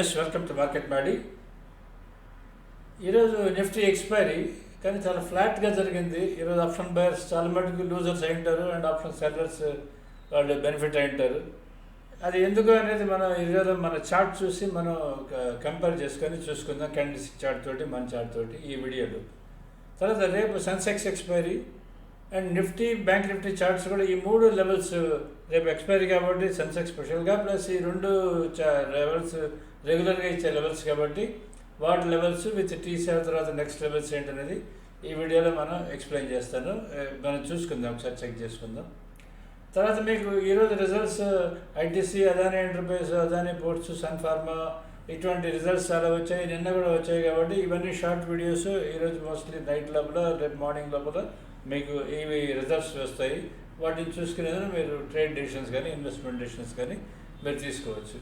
Yes welcome to market మాడి ఈరోజు Nifty expiry కానీ చాలా ఫ్లాట్గా జరిగింది. ఈరోజు ఆప్షన్ బయర్స్ చాలా మటుకు లూజర్స్ అయి ఉంటారు అండ్ ఆప్షన్ సెల్లర్స్ వాళ్ళు బెనిఫిట్ అయి ఉంటారు. అది ఎందుకు అనేది మనం ఈరోజు మన చార్ట్ చూసి మనం కంపేర్ చేసుకొని చూసుకుందాం. క్యాండిల్స్ చార్ట్ తోటి మన చార్ట్ తోటి ఈ వీడియోలో. తర్వాత రేపు Sensex expiry and Nifty bank Nifty charts కూడా ఈ మూడు లెవెల్స్ రేపు ఎక్స్పైరీ కాబట్టి సెన్సెక్స్ స్పెషల్గా ప్లస్ ఈ రెండు లెవెల్స్ రెగ్యులర్గా ఇచ్చే లెవెల్స్ కాబట్టి వాటి లెవెల్స్ విత్ టీసీఆర్ తర్వాత నెక్స్ట్ లెవెల్స్ ఏంటనేది ఈ వీడియోలో మనం ఎక్స్ప్లెయిన్ చేస్తాను. మనం చూసుకుందాం ఒకసారి చెక్ చేసుకుందాం. తర్వాత మీకు ఈరోజు results ITC Adani Enterprise Adani Ports Sun Pharma ఇటువంటి రిజల్ట్స్ చాలా వచ్చాయి. నిన్న కూడా వచ్చాయి కాబట్టి ఇవన్నీ షార్ట్ వీడియోస్. ఈరోజు మోస్ట్లీ నైట్ లోపల రేపు మార్నింగ్ లోపల మీకు ఇవి రిజల్ట్స్ వస్తాయి. వాటిని చూసుకునేది మీరు ట్రేడ్ డెసిషన్స్ కానీ ఇన్వెస్ట్మెంట్ డెసిషన్స్ కానీ మీరు తీసుకోవచ్చు.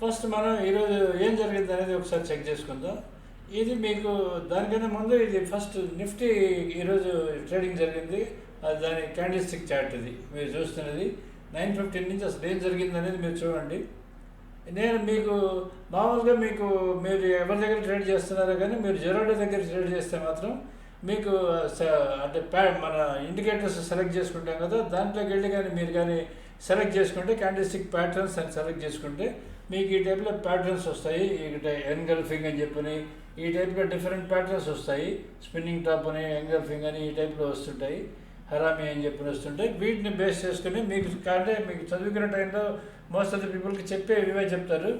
ఫస్ట్ మనం ఈరోజు ఏం జరిగింది అనేది ఒకసారి చెక్ చేసుకుందాం. ఇది మీకు దానికన్నా ముందు ఇది ఫస్ట్ నిఫ్టీ ఈరోజు ట్రేడింగ్ జరిగింది. అది దాని క్యాండిల్ స్టిక్ చార్ట్ ఇది. మీరు చూస్తున్నది. నైన్ ఫిఫ్టీన్ నుంచి అసలు ఏం జరిగింది అనేది మీరు చూడండి. నేను మీకు మామూలుగా మీకు మీరు ఎవరి దగ్గర ట్రేడ్ చేస్తున్నారో కానీ మీరు జెరోడా దగ్గర ట్రేడ్ చేస్తే మాత్రం మీకు అంటే ప్యా మన ఇండికేటర్స్ సెలెక్ట్ చేసుకుంటాం కదా. దాంట్లోకి వెళ్ళి కానీ మీరు కానీ సెలెక్ట్ చేసుకుంటే క్యాండిస్టిక్ ప్యాటర్న్స్ అని సెలెక్ట్ చేసుకుంటే మీకు ఈ టైప్లో ప్యాటర్న్స్ వస్తాయి. ఈ ఎన్గల్ఫింగ్ అని చెప్పని ఈ టైప్లో డిఫరెంట్ ప్యాటర్న్స్ వస్తాయి. స్పిన్నింగ్ టాప్ అని ఎంగల్ఫింగ్ అని ఈ టైప్లో వస్తుంటాయి. హరామి అని చెప్పి వస్తుంటాయి. వీటిని బేస్ చేసుకుని మీకు అంటే మీకు చదువుకునే టైంలో మోస్ట్ ఆఫ్ ద పీపుల్కి చెప్పే ఇవే చెప్తారు.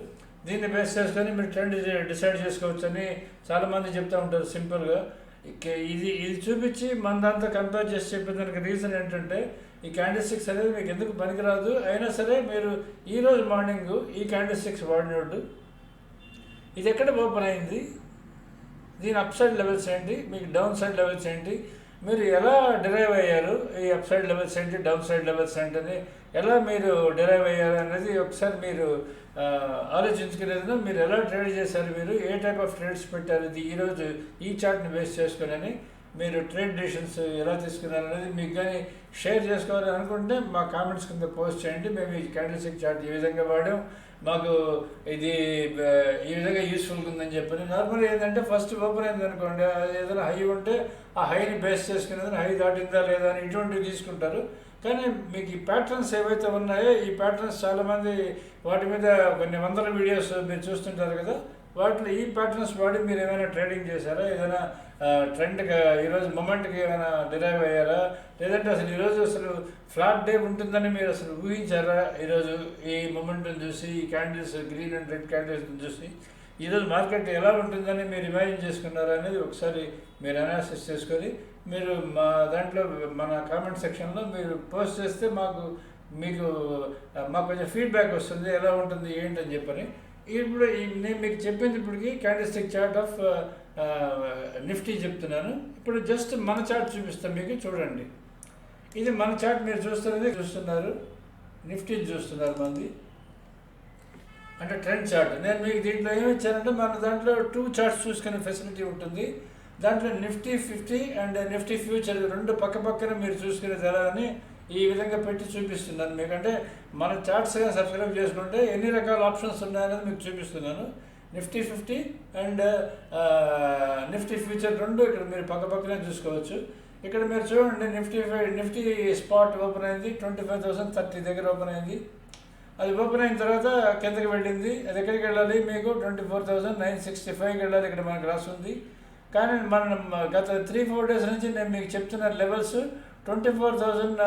దీన్ని బేస్ చేసుకొని మీరు ట్రెండ్ డిసైడ్ చేసుకోవచ్చు అని చాలామంది చెప్తూ ఉంటారు సింపుల్గా. ఇది ఇది చూపించి మన దాంతో కంపేర్ చేసి చెప్పిన దానికి రీజన్ ఏంటంటే ఈ క్యాండిస్టిక్స్ అనేది మీకు ఎందుకు పనికిరాదు? అయినా సరే మీరు ఈ రోజు మార్నింగ్ ఈ క్యాండిస్టిక్స్ వాడినోడు. ఇది ఎక్కడ ఓపెన్ అయింది? దీని అప్ సైడ్ లెవెల్స్ ఏంటి? మీకు డౌన్ సైడ్ లెవెల్స్ ఏంటి? మీరు ఎలా డిరైవ్ అయ్యారు? ఈ అప్ సైడ్ లెవెల్స్ ఏంటి డౌన్ సైడ్ లెవెల్స్ ఏంటని ఎలా మీరు డిరైవ్ అయ్యారు అనేది ఒకసారి మీరు ఆలోచించుకునేది మీరు ఎలా ట్రేడ్ చేశారు మీరు? ఏ టైప్ ఆఫ్ ట్రేడ్స్ పెట్టారు ఇది? ఈరోజు ఈ చార్ట్ని బేస్ చేసుకుని మీరు ట్రేడ్ డిషన్స్ ఎలా తీసుకున్నారనేది మీకు కానీ షేర్ చేసుకోవాలి అనుకుంటే మా కామెంట్స్ కింద పోస్ట్ చేయండి. మేము ఈ క్యాండిల్స్టిక్ చార్ట్ ఈ విధంగా వాడాం. మాకు ఇది ఈ విధంగా యూస్ఫుల్గా ఉందని చెప్పని. నార్మల్ ఏంటంటే ఫస్ట్ ఓపెన్ అయింది అనుకోండి అది ఏదైనా హై ఉంటే ఆ హైని బేస్ చేసుకునేది హై దాటిందా లేదా అని ఇటువంటివి తీసుకుంటారు. కానీ మీకు ఈ ప్యాటర్న్స్ ఏవైతే ఉన్నాయో ఈ ప్యాటర్న్స్ చాలామంది వాటి మీద కొన్ని వందల వీడియోస్ మీరు చూస్తుంటారు కదా వాటిలో ఈ ప్యాటర్న్స్ వాడి మీరు ఏమైనా ట్రేడింగ్ చేశారా? ఏదైనా ట్రెండ్గా ఈరోజు మొమెంట్కి ఏమైనా డిరైవ్ అయ్యారా? లేదంటే అసలు ఈరోజు అసలు ఫ్లాట్ డే ఉంటుందని మీరు అసలు ఊహించారా? ఈరోజు ఈ మొమెంట్ని చూసి ఈ candles green and red candles చూసి ఈరోజు మార్కెట్ ఎలా ఉంటుందని మీరు ఇమాజిన్ చేసుకున్నారా అనేది ఒకసారి మీరు అనాలిసిస్ చేసుకొని మీరు మా దాంట్లో మన కామెంట్ సెక్షన్లో మీరు పోస్ట్ చేస్తే మాకు మీకు మాకు కొంచెం ఫీడ్బ్యాక్ వస్తుంది ఎలా ఉంటుంది ఏంటని చెప్పని. ఇప్పుడు నేను మీకు చెప్పింది ఇప్పటికి క్యాండిస్టిక్ చార్ట్ ఆఫ్ నిఫ్టీ చెప్తున్నాను. ఇప్పుడు జస్ట్ మన చార్ట్ చూపిస్తాను మీకు చూడండి. ఇది మన చార్ట్ మీరు చూస్తున్నది చూస్తున్నారు. నిఫ్టీని చూస్తున్నారు మంది. అంటే ట్రెండ్ చార్ట్ నేను మీకు దీంట్లో ఏమి ఇచ్చానంటే మన దాంట్లో టూ చార్ట్స్ చూసుకునే ఫెసిలిటీ ఉంటుంది. దాంట్లో Nifty fifty and Nifty future రెండు పక్క పక్కన మీరు చూసుకునేది ఎలా అని ఈ విధంగా పెట్టి చూపిస్తున్నాను మీకంటే మన చార్ట్స్గా సబ్స్క్రైబ్ చేసుకుంటే ఎన్ని రకాల ఆప్షన్స్ ఉన్నాయనేది మీకు చూపిస్తున్నాను. Nifty fifty and Nifty future రెండు ఇక్కడ మీరు పక్క పక్కనే చూసుకోవచ్చు. ఇక్కడ మీరు చూడండి Nifty five Nifty spot open అయింది ట్వంటీ ఫైవ్ థౌసండ్ థర్టీ దగ్గర ఓపెన్ అయింది. అది ఓపెన్ అయిన తర్వాత కిందకి వెళ్ళింది అది ఎక్కడికి వెళ్ళాలి మీకు? Twenty four thousand nine sixty ఫైవ్కి వెళ్ళాలి ఇక్కడ మనకు రాస్తుంది కానీ మనం గత త్రీ ఫోర్ డేస్ నుంచి నేను మీకు చెప్తున్న levels twenty four thousand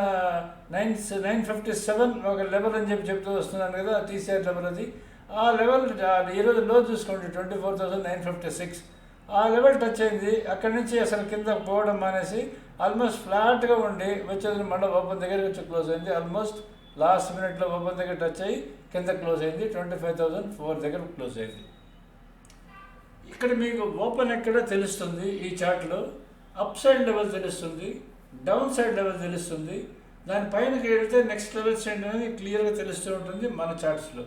nine nine fifty seven ఒక లెవెల్ అని చెప్పి చెప్తూ వస్తున్నాను కదా టీసీఆర్ లెవెల్ అది. ఆ లెవెల్ ఈరోజు లో చూసుకోండి twenty four thousand nine fifty six ఆ లెవెల్ టచ్ అయింది. అక్కడి నుంచి అసలు కింద పోవడం మానేసి ఆల్మోస్ట్ ఫ్లాట్గా ఉండి వచ్చేది మళ్ళీ ఓపెన్ దగ్గర వచ్చి క్లోజ్ అయింది. ఆల్మోస్ట్ లాస్ట్ మినిట్లో ఓపెన్ దగ్గర టచ్ అయ్యి కింద క్లోజ్ అయింది. ట్వంటీ ఫైవ్ థౌసండ్ ఫోర్ దగ్గర క్లోజ్ అయింది. ఇక్కడ మీకు ఓపెన్ ఎక్కడ తెలుస్తుంది ఈ చార్ట్లో అప్ సైడ్ లెవెల్ తెలుస్తుంది. డౌన్ సైడ్ లెవెల్ తెలుస్తుంది. దాని పైనకి వెళ్తే నెక్స్ట్ లెవెల్ సైడ్ అనేది క్లియర్గా తెలుస్తూ ఉంటుంది మన చార్ట్స్లో.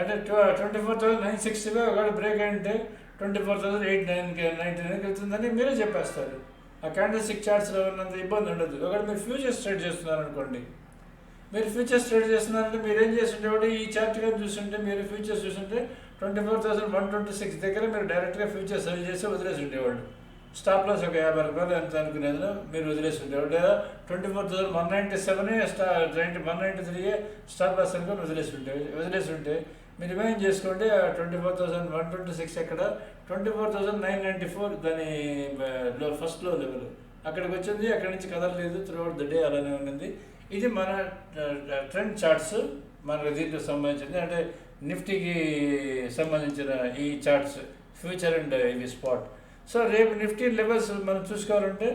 అంటే twenty four thousand nine sixty five ఒకవేళ బ్రేక్ అంటే ట్వంటీ ఫోర్ థౌసండ్ ఎయిట్ నైన్కి నైన్టీ నైన్కి వెళ్తుందని మీరే చెప్పేస్తారు. ఆ క్యాండిల్ సిక్ చార్ట్స్లో ఉన్నంత ఇబ్బంది ఉండదు. ఒకవేళ మీరు ఫ్యూచర్స్ ట్రేడ్ చేస్తున్నారు అనుకోండి మీరు ఫ్యూచర్స్ ట్రేడ్ చేస్తున్నారంటే మీరు ఏం చేస్తుంటే కూడా ఈ చార్ట్ కానీ చూస్తుంటే మీరు ఫ్యూచర్స్ చూస్తుంటే twenty four thousand one twenty six దగ్గర మీరు డైరెక్ట్గా ఫ్యూచర్స్ సెల్ చేసి వదిలేసి ఉండేవాళ్ళు. స్టాప్ లాస్ ఒక యాభై రూపాయలు ఎంత అనుకునేది మీరు వదిలేసి ఉండేవాళ్ళు లేదా twenty four thousand one ninety seven స్టా ninety one ninety three stop loss అనుకుని వదిలేసి ఉంటే వదిలేసి ఉంటే మీరు ఏం చేసుకోండి? Twenty four thousand one twenty six ఎక్కడ? Twenty four thousand nine ninety four దాని లో ఫస్ట్లో లెవెల్. అక్కడికి వచ్చింది అక్కడి నుంచి కదలలేదు త్రూఅవుట్ ద డే అలానే ఉన్నది ఇది మన ట్రెండ్ చార్ట్స్ మన దీంట్లో సంబంధించింది. అంటే నిఫ్టీకి సంబంధించిన ఈ చార్ట్స్ ఫ్యూచర్ అండ్ ఇవి స్పాట్ సో రేపు నిఫ్టీ లెవెల్స్ మనం చూసుకోవాలంటే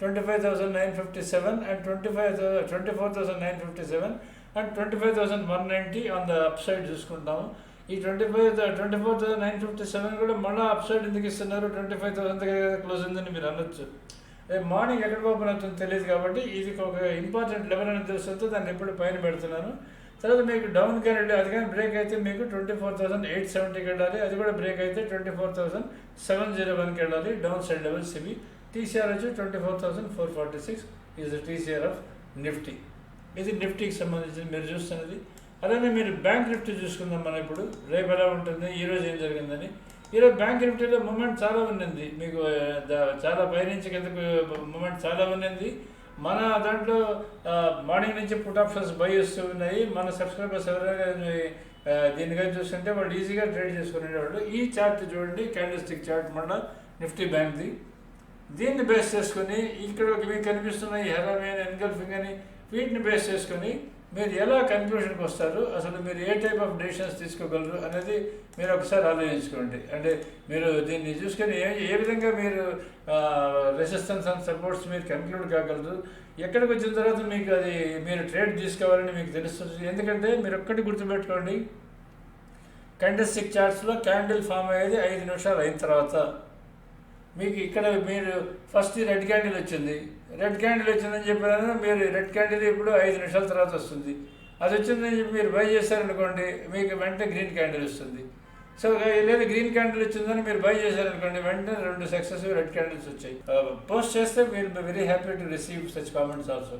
twenty five thousand nine fifty seven and twenty five twenty four thousand nine fifty seven and twenty five thousand one ninety on the upside చూసుకుంటాము. ఈ twenty five twenty four thousand nine fifty seven కూడా మళ్ళీ up side ఎందుకు ఇస్తున్నారు? Twenty five thousand close ఉందని మీరు అనొచ్చు. రేపు మార్నింగ్ ఎక్కడ పోపనవుతుందో తెలియదు కాబట్టి ఇది ఒక ఇంపార్టెంట్ లెవెల్ అని తెలుస్తుంది దాన్ని ఎప్పుడు పైన పెడుతున్నాను. తర్వాత మీకు డౌన్ కానీ వెళ్ళి అది కానీ బ్రేక్ అయితే మీకు ట్వంటీ ఫోర్ థౌసండ్ ఎయిట్ సెవెంటీకి వెళ్ళాలి. అది కూడా బ్రేక్ అయితే twenty four thousand seven zero వన్కి వెళ్ళాలి. డౌన్ సైడ్ లెవెల్స్ ఇవి టీసీఆర్ వచ్చి twenty four thousand four forty six is the TCR of Nifty. ఇది నిఫ్టీకి సంబంధించింది మీరు చూస్తున్నది. అలానే మీరు బ్యాంక్ నిఫ్టీ చూసుకుందాం మనం ఇప్పుడు. రేపు ఎలా ఉంటుంది? ఈరోజు ఏం జరిగిందని. ఈరోజు బ్యాంక్ నిఫ్టీలో మూమెంట్ చాలా ఉన్నింది. మీకు చాలా పైనుంచి కిందకు మూమెంట్ చాలా ఉన్నింది. మన దాంట్లో మార్నింగ్ నుంచి పుట్ ఆప్షన్స్ బై వస్తూ ఉన్నాయి. మన సబ్స్క్రైబర్స్ ఎవరైనా దీనిగా చూస్తుంటే వాళ్ళు ఈజీగా ట్రేడ్ చేసుకునేవాళ్ళు ఈ చార్ట్ చూడండి క్యాండిల్ స్టిక్ చార్ట్ మన నిఫ్టీ బ్యాంక్ది. దీన్ని బేస్ చేసుకొని ఇక్కడ ఒక మీకు కనిపిస్తున్న ఈ హెరామిన్ ఎన్గల్ఫింగ్ అని వీటిని బేస్ చేసుకొని మీరు ఎలా కన్క్లూషన్కి వస్తారు? అసలు మీరు ఏ టైప్ ఆఫ్ డెసిషన్స్ తీసుకోగలరు అనేది మీరు ఒకసారి ఆలోచించుకోండి. అంటే మీరు దీన్ని చూసుకొని ఏ ఏ విధంగా మీరు రెసిస్టెన్స్ అండ్ సపోర్ట్స్ మీరు కన్క్లూడ్ కాగలరు? ఎక్కడికి వచ్చిన తర్వాత మీకు అది మీరు ట్రేడ్ తీసుకోవాలని మీకు తెలుస్తుంది. ఎందుకంటే మీరు ఒక్కటి గుర్తుపెట్టుకోండి. కండస్టిక్ చార్ట్స్లో క్యాండిల్ ఫామ్ అయ్యేది ఐదు నిమిషాలు అయిన తర్వాత. మీకు ఇక్కడ మీరు ఫస్ట్ రెడ్ క్యాండిల్ వచ్చింది. రెడ్ క్యాండిల్ వచ్చిందని చెప్పారు మీరు రెడ్ క్యాండిల్ ఇప్పుడు ఐదు నిమిషాల తర్వాత వస్తుంది. అది వచ్చిందని చెప్పి మీరు బై చేశారనుకోండి మీకు వెంటనే గ్రీన్ క్యాండిల్ వస్తుంది. సో లేదా గ్రీన్ క్యాండిల్ వచ్చిందని మీరు బై చేశారనుకోండి వెంటనే రెండు సక్సెస్ రెడ్ క్యాండిల్స్ వచ్చాయి. పోస్ట్ చేస్తే మీరు very happy to receive such comments also.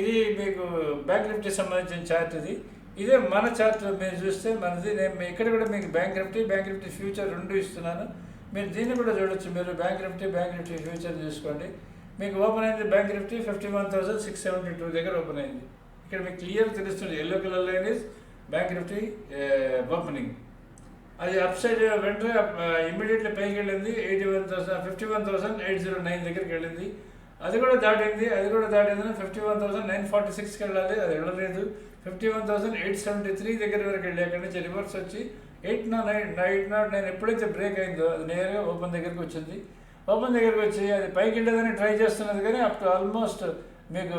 ఇది మీకు బ్యాంక్ నిఫ్టీ సంబంధించిన చార్ట్ ఇది. ఇదే మన చార్ట్ మీరు చూస్తే మనది. నేను ఇక్కడ కూడా మీకు bank Nifty bank Nifty future రెండు ఇస్తున్నాను. మీరు దీన్ని కూడా చూడొచ్చు. మీరు bank Nifty bank Nifty future చూసుకోండి. మీకు ఓపెన్ అయింది bank Nifty fifty one thousand six seventy two దగ్గర ఓపెన్ అయింది. ఇక్కడ మీకు క్లియర్ తెలుస్తుంది yellow colour line is bank Nifty opening అది అప్ సైడ్ వెంటనే ఇమ్మీడియట్లీ పైకి వెళ్ళింది eighty one thousand fifty one thousand eight zero nine దగ్గరికి వెళ్ళింది. అది కూడా దాటింది అది కూడా దాటింది fifty one thousand nine forty సిక్స్కి వెళ్ళాలి అది వెళ్ళలేదు. Fifty one thousand eight seventy three దగ్గర వరకు వెళ్ళి అక్కడి నుంచి రివర్స్ వచ్చి ఎయిట్ నా నైన్ ఎయిట్ నాట్ నైన్ ఎప్పుడైతే బ్రేక్ అయిందో అది నేరుగా ఓపెన్ దగ్గరికి వచ్చింది. ఓపెన్ దగ్గరికి వచ్చి అది పైకి వెళ్ళేదని ట్రై చేస్తున్నది కానీ అప్ టు ఆల్మోస్ట్ మీకు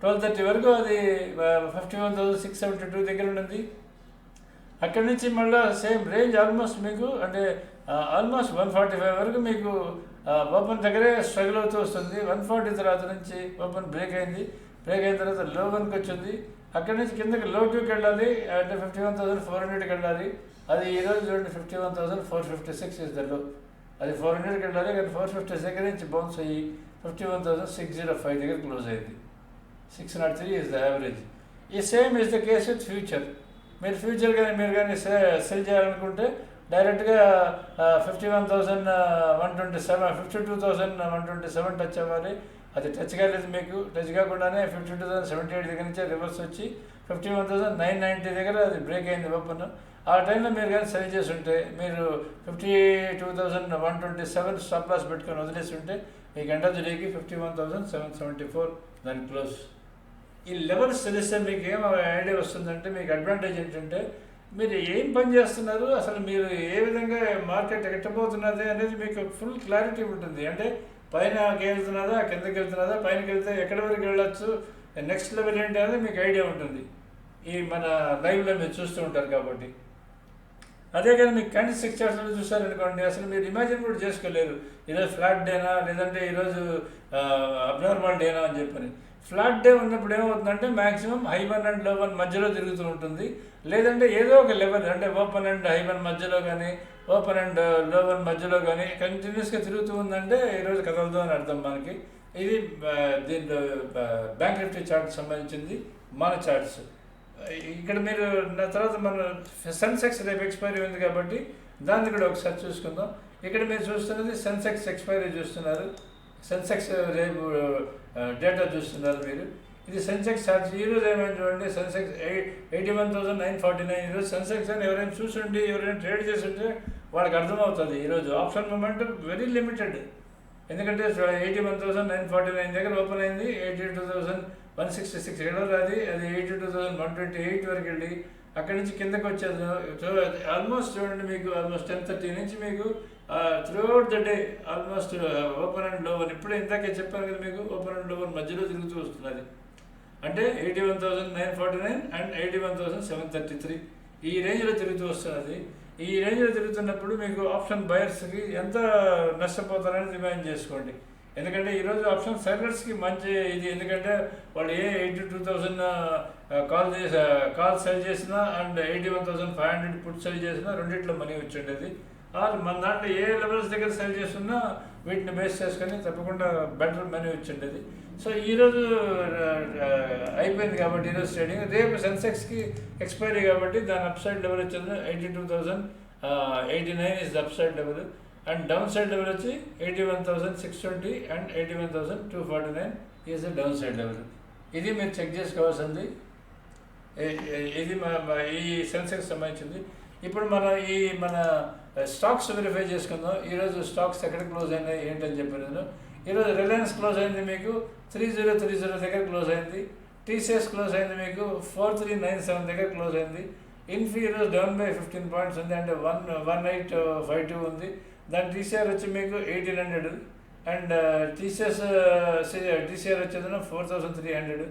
ట్వెల్వ్ థర్టీ వరకు అది fifty one thousand six seventy two దగ్గర ఉండింది. అక్కడి నుంచి మళ్ళీ సేమ్ రేంజ్ ఆల్మోస్ట్ మీకు అంటే ఆల్మోస్ట్ వన్ ఫార్టీ ఫైవ్ వరకు మీకు ఓపెన్ దగ్గరే స్ట్రగుల్ అవుతూ వస్తుంది. వన్ ఫార్టీ తర్వాత నుంచి ఓపెన్ బ్రేక్ అయింది. బ్రేక్ అయిన తర్వాత లో వన్కి వచ్చింది. అక్కడి నుంచి కిందకి లో టూకి వెళ్ళాలి అంటే ఫిఫ్టీ వన్ థౌసండ్ ఫోర్ హండ్రెడ్కి వెళ్ళాలి. అది ఈరోజు చూడండి fifty one thousand four fifty six is the low. అది ఫోర్ హండ్రెడ్కి వెళ్ళాలి కానీ ఫోర్ ఫిఫ్టీ దగ్గర నుంచి బౌన్స్ అయ్యి fifty one thousand six zero five దగ్గర క్లోజ్ అయింది. Six nought three is the average. ఈ same is the case with future. మీరు ఫ్యూచర్ కానీ మీరు కానీ సెల్ చేయాలనుకుంటే డైరెక్ట్గా fifty one thousand one twenty seven fifty two thousand one twenty seven touch అవ్వాలి. అది టచ్ కాలేదు మీకు టచ్ కాకుండానే fifty two thousand seventy eight దగ్గర నుంచి రివర్స్ వచ్చి fifty one thousand nine ninety దగ్గర అది బ్రేక్ అయింది ఓపెన్. ఆ టైంలో మీరు కానీ సెల్ చేసి ఉంటే మీరు fifty two thousand one twenty seven stop loss పెట్టుకొని వదిలేసి ఉంటే మీకు ఎండ్ ఆఫ్ ది డేకి fifty one thousand seven seventy four దాని క్లోజ్ ఈ లెవెల్స్ తెలిస్తే మీకు ఏం ఐడియా వస్తుందంటే మీకు అడ్వాంటేజ్ ఏంటంటే మీరు ఏం పని చేస్తున్నారు అసలు మీరు ఏ విధంగా మార్కెట్ ఎట్టబోతున్నది అనేది మీకు ఫుల్ క్లారిటీ ఉంటుంది. అంటే పైన వెళ్తున్నదా కిందకి వెళ్తున్నదా పైనకి వెళ్తే ఎక్కడి వరకు వెళ్ళొచ్చు నెక్స్ట్ లెవెల్ ఏంటి అనేది మీకు ఐడియా ఉంటుంది. ఈ మన లైవ్లో మీరు చూస్తూ ఉంటారు కాబట్టి. అదే కానీ మీకు క్యాండిల్ సిక్స్ చూసారనుకోండి అసలు మీరు ఇమాజిన్ కూడా చేసుకోలేరు. ఈరోజు ఫ్లాట్ డేనా లేదంటే ఈరోజు అబ్నార్మల్ డేనా అని చెప్పని. ఫ్లాట్ డే ఉన్నప్పుడు ఏమవుతుందంటే maximum high one and low one మధ్యలో తిరుగుతూ ఉంటుంది. లేదంటే ఏదో ఒక లెవెల్ అంటే ఓపెన్ అండ్ హై వన్ మధ్యలో కానీ ఓపెన్ అండ్లో వన్ మధ్యలో కానీ కంటిన్యూస్గా తిరుగుతూ ఉందంటే ఈరోజు కదలదు అని అర్థం మనకి. ఇది దీంట్లో బ్యాంక్ నిఫ్టీ చార్ట్ సంబంధించింది మన చార్ట్స్ ఇక్కడ మీరు నా తర్వాత మన సెన్సెక్స్ రేపు ఎక్స్పైరీ ఉంది కాబట్టి దాన్ని కూడా ఒకసారి చూసుకుందాం. ఇక్కడ మీరు చూస్తున్నది సెన్సెక్స్ ఎక్స్పైరీ చూస్తున్నారు. సెన్సెక్స్ రేపు డేటా చూస్తున్నారు మీరు. ఇది సెన్సెక్స్ ఛార్జ్ ఈ రోజు ఏమైనా చూడండి. Sensex eighty one thousand nine forty nine ఈరోజు సెన్సెక్స్ అని ఎవరైనా చూసుండి ఎవరైనా ట్రేడ్ చేస్తుంటే వాళ్ళకి అర్థమవుతుంది. ఈరోజు ఆప్షన్ మూమెంట్ వెరీ లిమిటెడ్ ఎందుకంటే eighty one thousand nine forty nine దగ్గర ఓపెన్ అయింది eighty two thousand one sixty six ఎక్కడ అది అది eighty two thousand one twenty eight వరకు వెళ్ళి అక్కడి నుంచి కిందకి వచ్చేది. ఆల్మోస్ట్ చూడండి మీకు ఆల్మోస్ట్ టెన్ థర్టీ నుంచి మీకు throughout the day almost open and lower ఇప్పుడు ఇందాకే చెప్పాను కదా మీకు ఓపెన్ అండ్ లోవర్ మధ్యలో తిరుగుతూ వస్తున్నది. అంటే eighty one thousand nine forty nine and eighty one thousand seven thirty three. ఈ రేంజ్లో తిరుగుతూ వస్తున్నది. ఈ రేంజ్లో తిరుగుతున్నప్పుడు మీకు ఆప్షన్ బయర్స్కి ఎంత నష్టపోతారని డిమాండ్ చేసుకోండి. ఎందుకంటే ఈరోజు ఆప్షన్ సెల్లర్స్కి మంచి ఇది. ఎందుకంటే వాళ్ళు ఏ ఎయిటీ టూ థౌసండ్ కాల్ చేసి కాల్ సెల్ చేసినా and eighty one thousand five hundred put sell చేసినా రెండిట్లో మనీ వచ్చిండేది. ఆర్ మన దాంట్లో ఏ లెవెల్స్ దగ్గర సెల్ చేస్తున్నా వీటిని బేస్ చేసుకొని తప్పకుండా బెటర్ మనీ వచ్చిండేది. సో ఈరోజు అయిపోయింది కాబట్టి ఈరోజు ట్రేడింగ్ రేపు సెన్సెక్స్కి ఎక్స్పైరీ కాబట్టి దాని అప్సైడ్ లెవెల్ వచ్చింది eighty two thousand eighty nine is up side level and down side level వచ్చి eighty one thousand six twenty and eighty one thousand two forty nine is down side level ఇది మీరు check చేసుకోవాల్సింది. ఇది మన ఈ సెన్సెక్స్ సంబంధించింది. ఇప్పుడు మన ఈ మన స్టాక్స్ వెరిఫై చేసుకుందాం. ఈరోజు స్టాక్స్ ఎక్కడ క్లోజ్ అయినాయి? ఏంటని చెప్పాను ఈరోజు రిలయన్స్ క్లోజ్ అయింది మీకు. త్రీ జీరో త్రీ జీరో దగ్గర క్లోజ్ అయింది. టీసీఎస్ క్లోజ్ అయింది మీకు. ఫోర్ త్రీ నైన్ సెవెన్ దగ్గర క్లోజ్ అయింది. ఇన్ఫీ ఈరోజు డౌన్ బై ఫిఫ్టీన్ పాయింట్స్ ఉంది. అంటే one one eight five two ఉంది. దాని టీసీఆర్ వచ్చి మీకు eighteen hundred and TCS TCR వచ్చేదన four thousand three hundred.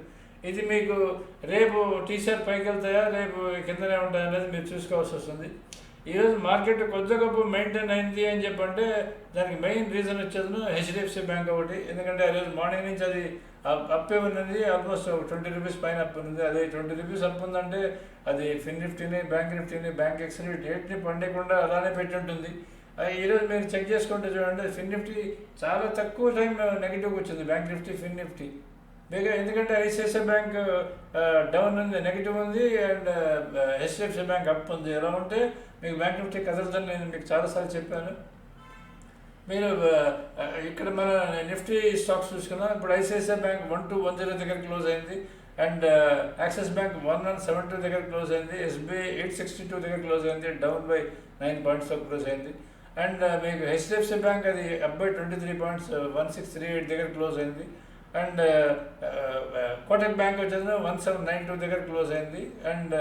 ఇది మీకు రేపు టీసీఆర్ పైకి వెళ్తాయా రేపు కిందనే ఉంటాయా అనేది మీరు చూసుకోవాల్సి వస్తుంది. ఈరోజు మార్కెట్ కొద్ది గొప్ప మెయింటైన్ అయింది అని చెప్పంటే దానికి మెయిన్ రీజన్ వచ్చేది హెచ్డిఎఫ్సి బ్యాంక్ ఒకటి. ఎందుకంటే ఆ రోజు మార్నింగ్ నుంచి అది అప్- అప్పే ఉన్నది ఆల్మోస్ట్ ట్వంటీ రూపీస్ పైన అప్ ఉంది అదే ట్వంటీ రూపీస్ అప్ ఉందంటే అది ఫిన్ నిఫ్టీని బ్యాంక్ నిఫ్టీని బ్యాంక్ ఎక్స్ని డేట్ని పండకుండా అలానే పెట్టి ఉంటుంది ఈరోజు మీరు చెక్ చేసుకుంటే చూడండి ఫిన్ నిఫ్టీ చాలా తక్కువ టైం నెగిటివ్కి వచ్చింది బ్యాంక్ నిఫ్టీ ఫిన్ నిఫ్టీ మీకు ఎందుకంటే ఐసిఐసిఐ బ్యాంక్ డౌన్ ఉంది నెగిటివ్ ఉంది అండ్ హెచ్డిఎఫ్సి బ్యాంక్ అప్ ఉంది. ఎలా ఉంటే మీకు బ్యాంక్ నిఫ్టీ కదలదని నేను మీకు చాలాసార్లు చెప్పాను. మీరు ఇక్కడ మన నిఫ్టీ స్టాక్స్ చూసుకున్నాం ఇప్పుడు ICICI bank one two one zero దగ్గర క్లోజ్ అయింది and Axis bank one one seven two దగ్గర క్లోజ్ అయింది ఎస్బీఐ ఎయిట్ సిక్స్టీ టూ దగ్గర క్లోజ్ అయింది down by nine points close అయింది. అండ్ మీకు హెచ్డిఎఫ్సి బ్యాంక్ అది అబ్బాయి twenty three points one six three eight దగ్గర క్లోజ్ అయింది. అండ్ కోటక్ బ్యాంక్ వచ్చేది వన్ సెవెన్ నైన్ టూ దగ్గర క్లోజ్ అయింది. And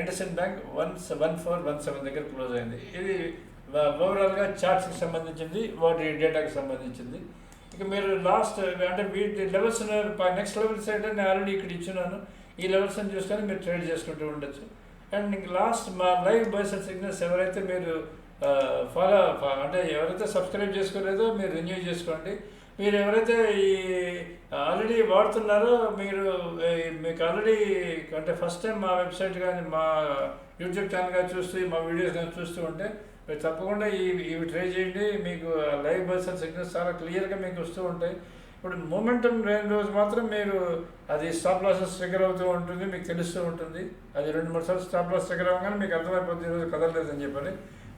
IndusInd bank one one four one seven దగ్గర క్లోజ్ అయింది. ఇది uh, ఓవరాల్గా చార్ట్స్కి సంబంధించింది వాటి డేటాకి సంబంధించింది. ఇక మీరు లాస్ట్ uh, అంటే వీటి లెవెల్స్ నెక్స్ట్ లెవెల్స్ అంటే నేను ఆల్రెడీ ఇక్కడ ఇచ్చున్నాను. ఈ లెవెల్స్ అని చూసుకొని మీరు ట్రేడ్ చేసుకుంటూ ఉండొచ్చు. అండ్ ఇంక లాస్ట్ మా లైవ్ బైసర్ సిగ్నల్స్ ఎవరైతే మీరు ఫాలో అంటే ఎవరైతే సబ్స్క్రైబ్ చేసుకోలేదో మీరు రెన్యూ చేసుకోండి. మీరు ఎవరైతే ఈ ఆల్రెడీ వాడుతున్నారో మీరు మీకు ఆల్రెడీ అంటే ఫస్ట్ టైం మా వెబ్సైట్ కానీ మా యూట్యూబ్ ఛానల్ కానీ చూస్తూ మా వీడియోస్ కానీ చూస్తూ ఉంటే మీరు తప్పకుండా ఈ ఇవి ట్రై చేయండి. మీకు లైవ్ బర్సల్ సిగ్నల్స్ చాలా క్లియర్గా మీకు వస్తూ ఉంటాయి. ఇప్పుడు మూమెంటం లేని రోజు మాత్రం మీరు అది స్టాప్ లాసెస్ ట్రిగర్ అవుతూ ఉంటుంది మీకు తెలుస్తూ ఉంటుంది. అది రెండు మూడు సార్లు స్టాప్ లాస్ ట్రిగర్ అవ్వగానే మీకు అర్థమైపోతుంది ఈరోజు కదలలేదని చెప్పని.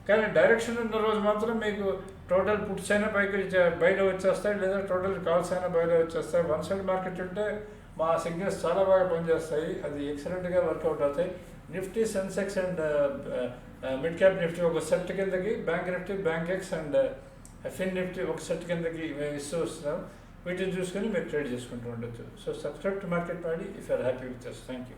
కానీ డైరెక్షన్ ఉన్న రోజు మాత్రం మీకు టోటల్ పుట్స్ అయినా పైకి వచ్చే- బయట వచ్చేస్తాయి లేదా టోటల్ కాల్స్ అయినా బయట వచ్చేస్తాయి. వన్ సైడ్ మార్కెట్ ఉంటే మా సిగ్నల్స్ చాలా బాగా పనిచేస్తాయి. అది ఎక్సలెంట్గా వర్కౌట్ అవుతాయి. Nifty Sensex and mid cap Nifty ఒక సెట్ కిందకి bank Nifty Bankex and fin Nifty ఒక సెట్ కిందకి మేము ఇస్తూ వస్తున్నాం. వీటిని చూసుకొని మీరు ట్రేడ్ చేసుకుంటూ ఉండొచ్చు. సో సబ్స్క్రైబ్ టు మార్కెట్ పాడి. If are happy with us thank you